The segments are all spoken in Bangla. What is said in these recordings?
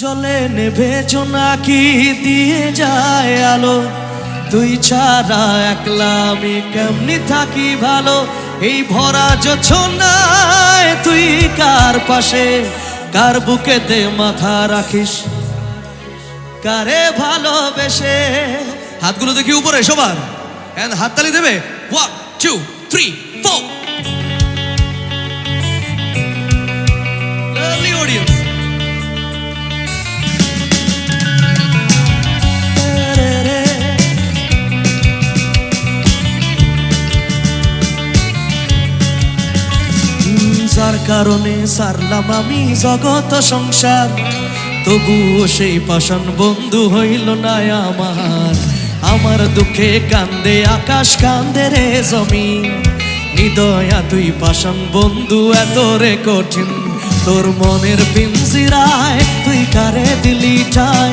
জলে নেভে নাকি দিয়ে যায় আলো? তুই ছাড়া একলা আমি কেমনি থাকি ভালো? এই ভরা যোছনায় তুই কার পাশে? কার বুকেতে মাথা রাখিস? কারে ভালোবেসে? হাতগুলো দেখি উপরে, সবার। হাততালি দেবে। One two three four audience. কারণে সারলাম আমি জগত সংসার। তবুও সেই পাষাণ বন্ধু হইল না আমার। আমার দুঃখে কান্দে, আকাশ কান্দে রে জমিন। হৃদয়া তুই পাষাণ বন্ধু, এত রে কঠিন। তোর মনের পিঞ্জিরায় তুই কারে দিলি ঠাই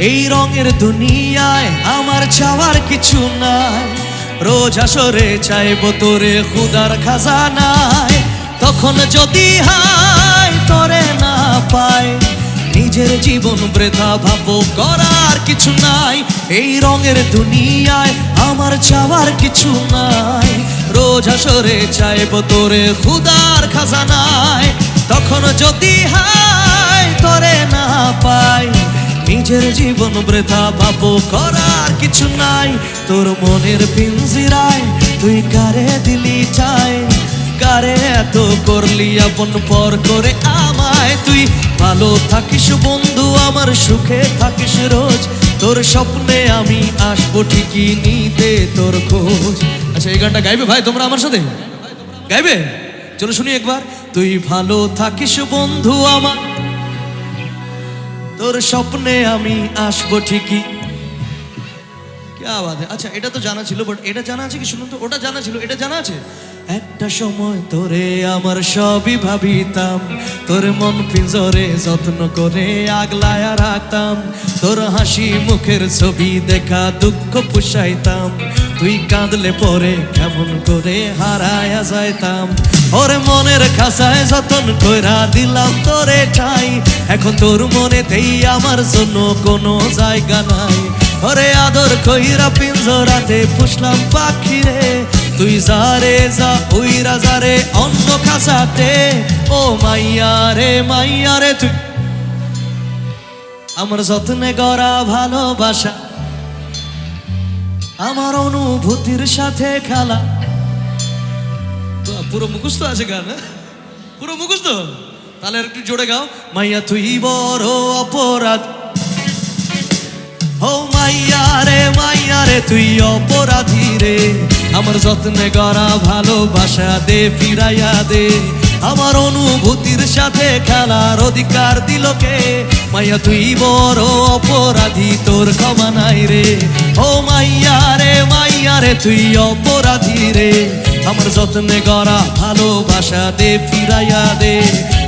এই রঙের দুনিয়ায় আমার চাওয়ার কিছু নাই। রোজ আসরে চাইব তোরে খুদার খাজানায়। তখন যদি হায় তোরে না পায়। নিজের জীবন বৃথা ভাবো, করার কিছু নাই। এই রঙের দুনিয়ায় আমার চাওয়ার কিছু নাই। রোজ আসরে চাইব তোরে খুদার খাজানায়। তখন যদি হায় নিজের জীবন বৃথা পাবো করার কিছু নাই। তোর মনের পিঞ্জিরায় তুই কারে দিলি চাই? কারে এত করলি আপন পর করে আমায়? তুই ভালো থাকিস বন্ধু, আমার সুখে থাকিস রোজ। তোর স্বপ্নে আমি আসব ঠিকই নিতে তোর খোঁজ। আচ্ছা এই গানটা গাইবে ভাই তোমরা আমার সাথে? গাইবে? চলো শুনি একবার। তুই ভালো থাকিস বন্ধু আমার। তোর স্বপ্নে আমি আসব ঠিকই। ক্যা বাদ আচ্ছা এটা তো জানা ছিল বাট এটা জানা আছে কি শুনুন তো? ওটা জানা ছিল, এটা জানা আছে? একটা সময় তোরে আমার সবই ভাবিতাম। তোর মন পিঞ্জরে যত্ন করে আগলায় রাখতাম। তোর হাসি মুখের ছবি দেখা দুঃখ পুষাইতাম। তুই কাঁদলে পরে কেমন করে হারায়া যাইতাম। ওরে মনের খাসায় যতন কইরা দিলাম তোরে ঠাই। এখন তোর মনেতেই আমার জন্য কোনো জায়গা নাই। ওরে আদর কইরা পিঞ্জরাতে পুষলাম পাখি রে তুই যারে যা, ওই রাজারে অন্য খাসাতে ও মাইয়া রে মাইয়া রে, তুই আমার যত্নে গড়া ভালোবাসা। আমার অনুভূতির সাথে খেলা। পুরো মুখস্থ আছে গান হ্যাঁ? পুরো মুখস্থ? তাহলে একটু জোরে গাও। মাইয়া, তুই বড় অপরাধ। ও মাইয়া রে মাইয়া রে, তুই অপরাধী রে। আমার যত্নে গড়া ভালোবাসা দে, ফিরাইয়া দে। আমার অনুভূতির সাথে খেলার অধিকার দিল কে? মাইয়া, তুই বড় অপরাধী, তোর ক্ষমা নাই রে। ও মাইয়া রে মাইয়া রে, তুই অপরাধী রে। আমার যত্নে গড়া ভালোবাসা দে, ফিরাইয়া দে।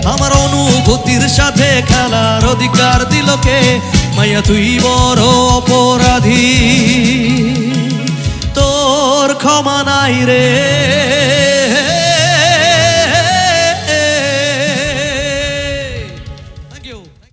আমার অনুভূতির সাথে খেলার অধিকার দিল কে? মাইয়া, তুই বড় অপরাধী। তোর ক্ষমা নাই রে।